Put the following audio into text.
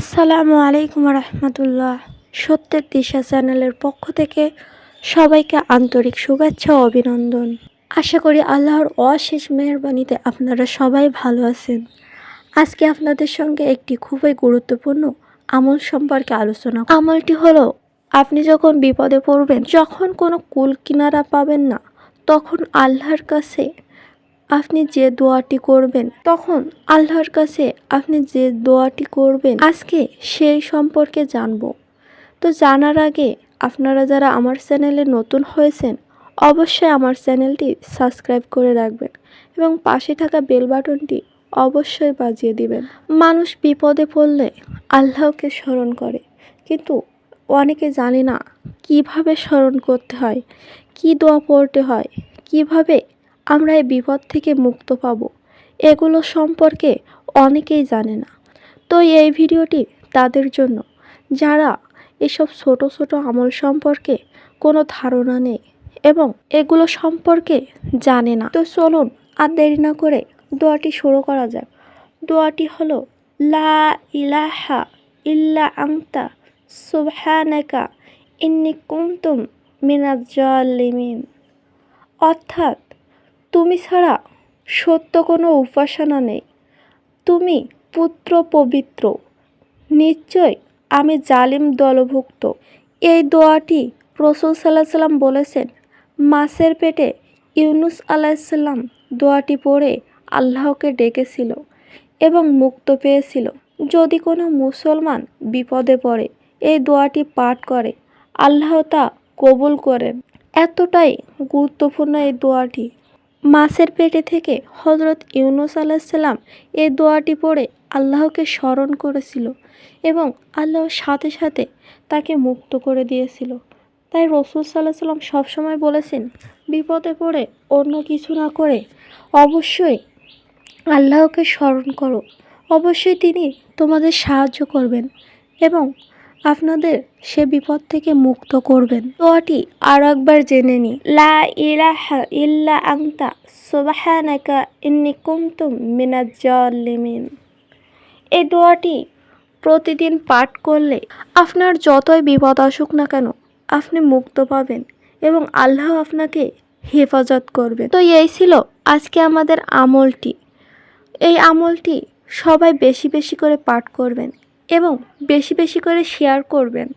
আসসালামু আলাইকুম রহমতুল্লাহ। সত্যের দিশা চ্যানেলের পক্ষ থেকে সবাইকে আন্তরিক শুভেচ্ছা ও অভিনন্দন। আশা করি আল্লাহর অশেষ মেহরবানিতে আপনারা সবাই ভালো আছেন। আজকে আপনাদের সঙ্গে একটি খুবই গুরুত্বপূর্ণ আমল সম্পর্কে আলোচনা আমলটি হলো, আপনি যখন বিপদে পড়বেন, যখন কোনো কুল কিনারা পাবেন না, তখন আল্লাহর কাছে আপনি যে দোয়াটি করবেন, তখন আল্লাহর কাছে আপনি যে দোয়াটি করবেন, আজকে সেই সম্পর্কে জানব। তো জানার আগে আপনারা যারা আমার চ্যানেলে নতুন হয়েছেন, অবশ্যই আমার চ্যানেলটি সাবস্ক্রাইব করে রাখবেন এবং পাশে থাকা বেল বাটনটি অবশ্যই বাজিয়ে দিবেন। মানুষ বিপদে পড়লে আল্লাহকে স্মরণ করে, কিন্তু অনেকে জানে না কীভাবে স্মরণ করতে হয়, কি দোয়া পড়তে হয়, কীভাবে আমরা এই বিপদ থেকে মুক্ত পাব। এগুলো সম্পর্কে অনেকেই জানে না। তো এই ভিডিওটি তাদের জন্য। যারা এসব ছোট ছোট আমল সম্পর্কে কোনো ধারণা নেই এবং এগুলো সম্পর্কে জানে না, তো চলুন আর দেরি না করে দোয়াটি শুরু করা যাক। দোয়াটি হলো, লা ইলাহা ইল্লা আংতা সুবহানাকা ইন্নি কুমতুম মিনাজ জালিমিন। অর্থাৎ তুমি ছাড়া সত্য কোনো উপাসনা নেই। তুমি পুত্র পবিত্র। নিশ্চয় আমি জালিম দলভুক্ত। এই দোয়াটি রসুল সাল্লাহ সাল্লাম বলেছেন, মাছের পেটে ইউনুস আলাহিসাল্লাম দোয়াটি পড়ে আল্লাহকে ডেকেছিল এবং মুক্ত পেয়েছিল। যদি কোনো মুসলমান বিপদে পড়ে, এই দোয়াটি পাঠ করে, আল্লাহ তা কবুল করেন। এতটাই গুরুত্বপূর্ণ এই দোয়াটি। মাছের পেটে থেকে হজরত ইউনুস আলাহিসাল্লাম এই দোয়াটি পড়ে আল্লাহকে স্মরণ করেছিল এবং আল্লাহর সাথে সাথে তাকে মুক্ত করে দিয়েছিল। তাই রসুল সাল্লাহ সাল্লাম সবসময় বলেছেন, বিপদে পড়ে অন্য কিছু না করে অবশ্যই আল্লাহকে স্মরণ করো। অবশ্যই তিনি তোমাদের সাহায্য করবেন এবং আপনাদের সে বিপদ থেকে মুক্ত করবেন। দোয়াটি আর একবার জেনে নি লা ইল্লা এই দোয়াটি প্রতিদিন পাঠ করলে আপনার যতই বিপদ আসুক না কেন, আপনি মুক্ত পাবেন এবং আল্লাহ আপনাকে হেফাজত করবে তো এই ছিল আজকে আমাদের আমলটি। এই আমলটি সবাই বেশি বেশি করে পাঠ করবেন। এবং বেশি বেশি করে শেয়ার করবেন।